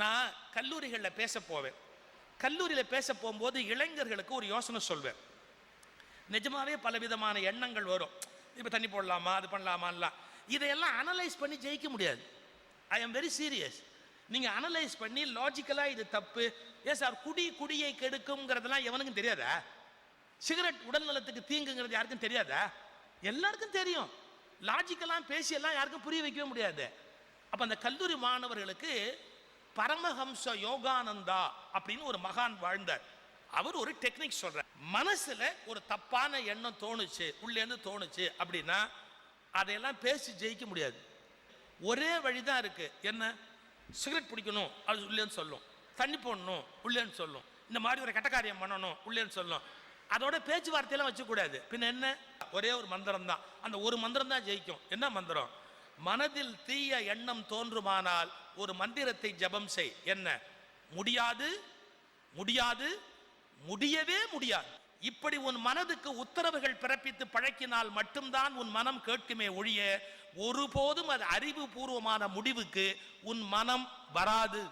நான் கல்லூரிகளில் பேச போவேன். கல்லூரியில் பேச போகும்போது இளைஞர்களுக்கு ஒரு யோசனை சொல்வேன். நிஜமாவே பலவிதமான எண்ணங்கள் வரும். இப்போ தண்ணி போடலாமா அது பண்ணலாமான்லாம். இதையெல்லாம் அனலைஸ் பண்ணி ஜெயிக்க முடியாது. ஐ எம் வெரி சீரியஸ் நீங்கள் அனலைஸ் பண்ணி லாஜிக்கலாக இது தப்பு. ஏன் சார் குடி குடியை கெடுக்குங்கிறதெல்லாம் எவனுக்கும் தெரியாதா? சிகரெட் உடல் நலத்துக்கு தீங்குங்கிறது யாருக்கும் தெரியாதா? எல்லாருக்கும் தெரியும். லாஜிக்கெல்லாம் பேசியெல்லாம் யாருக்கும் புரிய வைக்கவே முடியாது. அப்போ அந்த கல்லூரி மாணவர்களுக்கு பரமஹம்ச யோகானந்தா அப்படின்னு ஒரு மகான் வாழ்ந்தார். அவர் ஒரு டெக்னிக் சொல்றார். மனசுல ஒரு தப்பான எண்ணம் தோணுச்சு உள்ளேருந்து தோணுச்சு அப்படின்னா அதையெல்லாம் பேசி ஜெயிக்க முடியாது. ஒரே வழிதான் இருக்கு. என்ன? சிகரெட் பிடிக்கணும் அது உள்ளேன்னு சொல்லும். தண்ணி போடணும் உள்ளேன்னு சொல்லும். இந்த மாதிரி ஒரு கெட்ட காரியம் பண்ணணும் உள்ளேன்னு சொல்லும். அதோட பேச்சுவார்த்தையெல்லாம் வச்சுக்கூடாது. பின்ன என்ன? ஒரே ஒரு மந்திரம் தான் அந்த ஒரு மந்திரம் தான் ஜெயிக்கும். என்ன மந்திரம்? மனதில் தீய எண்ணம் தோன்றுமானால் ஒரு மந்திரத்தை ஜெபம் செய். என்ன? முடியாது முடியாது முடியவே முடியாது. இப்படி உன் மனதுக்கு உத்தரவுகள் பிறப்பித்து பழக்கினால் மட்டும்தான் உன் மனம் கேட்குமே ஒழிய ஒருபோதும் அது அறிவுபூர்வமான முடிவுக்கு உன் மனம் வராது.